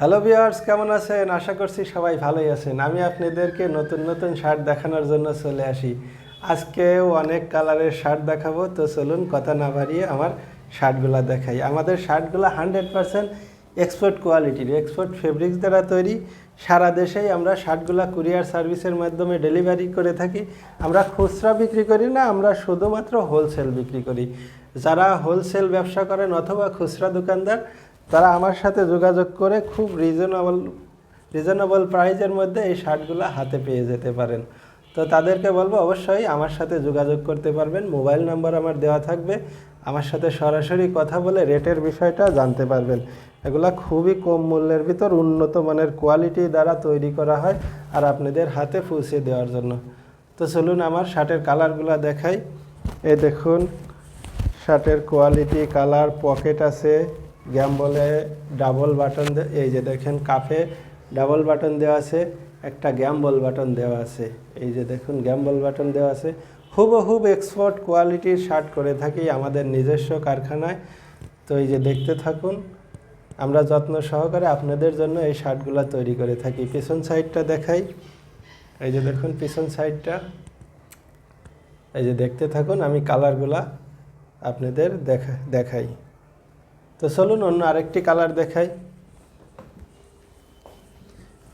Hello viewers কেমন আছেন? আশা করছি সবাই ভালোই আছেন। আমি আপনাদেরকে নতুন নতুন শার্ট দেখানোর জন্য চলে আসি। আজকেও অনেক কালারের শার্ট দেখাবো, তো চলুন কথা না বাড়িয়ে আমার শার্টগুলো দেখাই। আমাদের শার্টগুলো হান্ড্রেড পারসেন্ট এক্সপোর্ট কোয়ালিটির এক্সপোর্ট ফেব্রিক্স দ্বারা তৈরি। সারা দেশেই আমরা শার্টগুলো কুরিয়ার সার্ভিসের মাধ্যমে ডেলিভারি করে থাকি। আমরা খুচরা বিক্রি করি না, আমরা শুধুমাত্র হোলসেল বিক্রি করি। যারা হোলসেল ব্যবসা করেন অথবা খুচরা দোকানদার তারা আমার সাথে যোগাযোগ করে খুব রিজনেবল রিজনেবল প্রাইজের মধ্যে এই শার্টগুলো হাতে পেয়ে যেতে পারেন। তো তাদেরকে বলব অবশ্যই আমার সাথে যোগাযোগ করতে পারবেন। মোবাইল নাম্বার আমার দেওয়া থাকবে। আমার সাথে সরাসরি কথা বলে রেটের বিষয়টা জানতে পারবেন। এগুলা খুবই কম মূল্যের ভিতর উন্নত মানের কোয়ালিটি দ্বারা তৈরি করা হয় আর আপনাদের হাতে পৌঁছে দেওয়ার জন্য। তো চলুন আমার শার্টের কালারগুলো দেখাই। এই দেখুন, শার্টের কোয়ালিটি কালার, পকেট আছে। গ্যাম্বলে ডাবল বাটন এই যে দেখেন কাপে ডাবল বাটন দেওয়া আছে, একটা গ্যাম্বল বাটন দেওয়া আছে। এই যে দেখুন, গ্যাম্বল বাটন দেওয়া আছে। হুবহুব এক্সপোর্ট কোয়ালিটির শার্ট করে থাকি আমাদের নিজস্ব কারখানায়। তো এই যে দেখতে থাকুন, আমরা যত্ন সহকারে আপনাদের জন্য এই শার্টগুলো তৈরি করে থাকি। পিছন সাইডটা দেখাই। এই যে দেখুন, পিছন সাইডটা এই যে দেখতে থাকুন, আমি কালারগুলা আপনাদের দেখা, দেখাই। তো চলুন অন্য আরেকটি কালার দেখাই।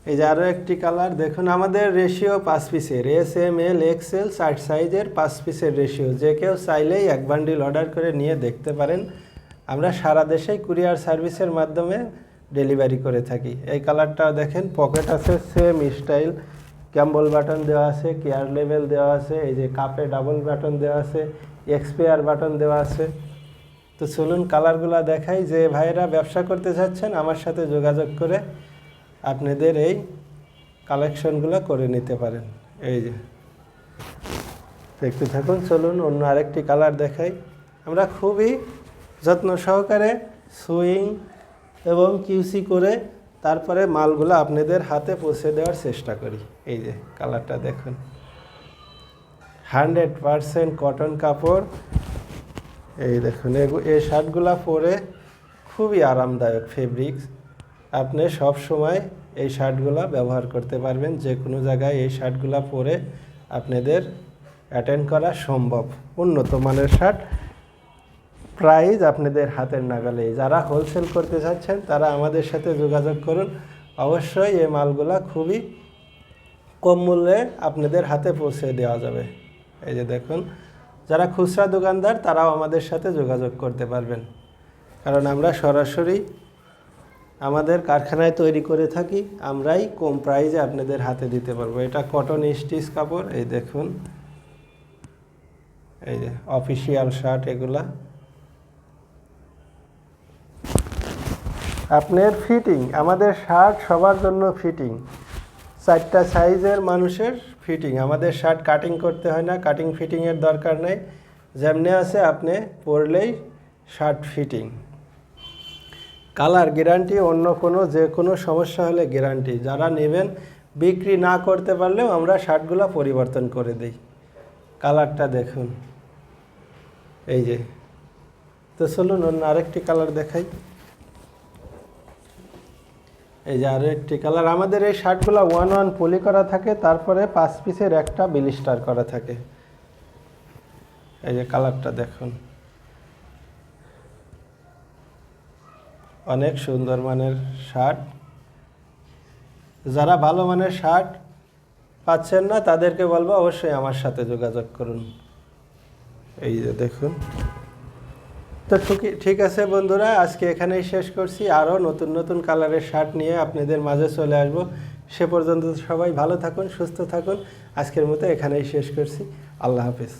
এই যে আরও একটি কালার, দেখুন আমাদের রেশিও পাঁচ পিসের এস এম এল এক্সেল ষাট সাইজের পাঁচ পিসের রেশিও যে কেউ চাইলেই এক বান্ডিল অর্ডার করে নিয়ে দেখতে পারেন। আমরা সারা দেশেই কুরিয়ার সার্ভিসের মাধ্যমে ডেলিভারি করে থাকি। এই কালারটা দেখেন পকেট আছে সেম স্টাইল ক্যাম্বল বাটন দেওয়া আছে কেয়ার লেভেল দেওয়া আছে, এই যে কাপে ডাবল বাটন দেওয়া আছে এক্সপেয়ার বাটন দেওয়া আছে। তো চলুন কালারগুলো দেখাই যে ভাইয়েরা ব্যবসা করতে চাচ্ছেন, আমার সাথে যোগাযোগ করে আপনাদের এই কালেকশনগুলো করে নিতে পারেন। এই যে দেখতে থাকুন, চলুন অন্য আরেকটি কালার দেখাই। আমরা খুবই যত্ন সহকারে সুইং এবং কিউসি করে তারপরে মালগুলো আপনাদের হাতে পৌঁছে দেওয়ার চেষ্টা করি। এই যে, কালারটা দেখুন। হান্ড্রেড পারসেন্ট কটন কাপড়। এই দেখুন, এই শার্টগুলো পরে খুবই আরামদায়ক ফেব্রিক্স আপনি সব সময় এই শার্টগুলো ব্যবহার করতে পারবেন, যে কোনো জায়গায় এই শার্টগুলো পরে আপনাদের অ্যাটেন্ড করা সম্ভব। উন্নত মানের শার্ট প্রাইস আপনাদের হাতের নাগালে। যারা হোলসেল করতে চাচ্ছেন, তারা আমাদের সাথে যোগাযোগ করুন। অবশ্যই এই মালগুলা খুবই কম মূল্যে আপনাদের হাতে পৌঁছে দেওয়া যাবে। এই যে দেখুন যারা খুচরা দোকানদার, তারাও আমাদের সাথে যোগাযোগ করতে পারবেন। কারণ আমরা সরাসরি আমাদের কারখানায় তৈরি করে থাকি, আমরাই কম প্রাইজে আপনাদের হাতে দিতে পারব। এটা কটন স্টিচ কাপড়, এই দেখুন। এই যে অফিসিয়াল শার্ট এগুলা। আপনার ফিটিং আমাদের শার্ট সবার জন্য ফিটিং চারটা সাইজের মানুষের ফিটিং আমাদের শার্ট কাটিং করতে হয় না কাটিং ফিটিংয়ের দরকার নেই। যেমনি আছে আপনি পরলেই শার্ট ফিটিং কালার গ্যারান্টি অন্য কোনো, যে কোনো সমস্যা হলে গ্যারান্টি যারা নেবেন, বিক্রি না করতে পারলেও আমরা শার্টগুলো পরিবর্তন করে দিই। কালারটা দেখুন। এই যে। তো চলুন অন্য আরেকটি কালার দেখাই। এই যে আরও একটি কালার আমাদের এই শার্টগুলো ওয়ান ওয়ান পলি করা থাকে, তারপরে পাঁচ পিসের একটা বিলিস্টার করা থাকে। এই যে কালারটা দেখুন। অনেক সুন্দর মানের শার্ট যারা ভালো মানের শার্ট পাচ্ছেন না, তাদেরকে বলব অবশ্যই আমার সাথে যোগাযোগ করুন। এই যে দেখুন। তো ঠিক আছে বন্ধুরা, আজকে এখানেই শেষ করছি। আরও নতুন নতুন কালারের শার্ট নিয়ে আপনাদের মাঝে চলে আসব। সে পর্যন্ত সবাই ভালো থাকুন, সুস্থ থাকুন। আজকের মতো এখানেই শেষ করছি। আল্লাহ হাফিজ।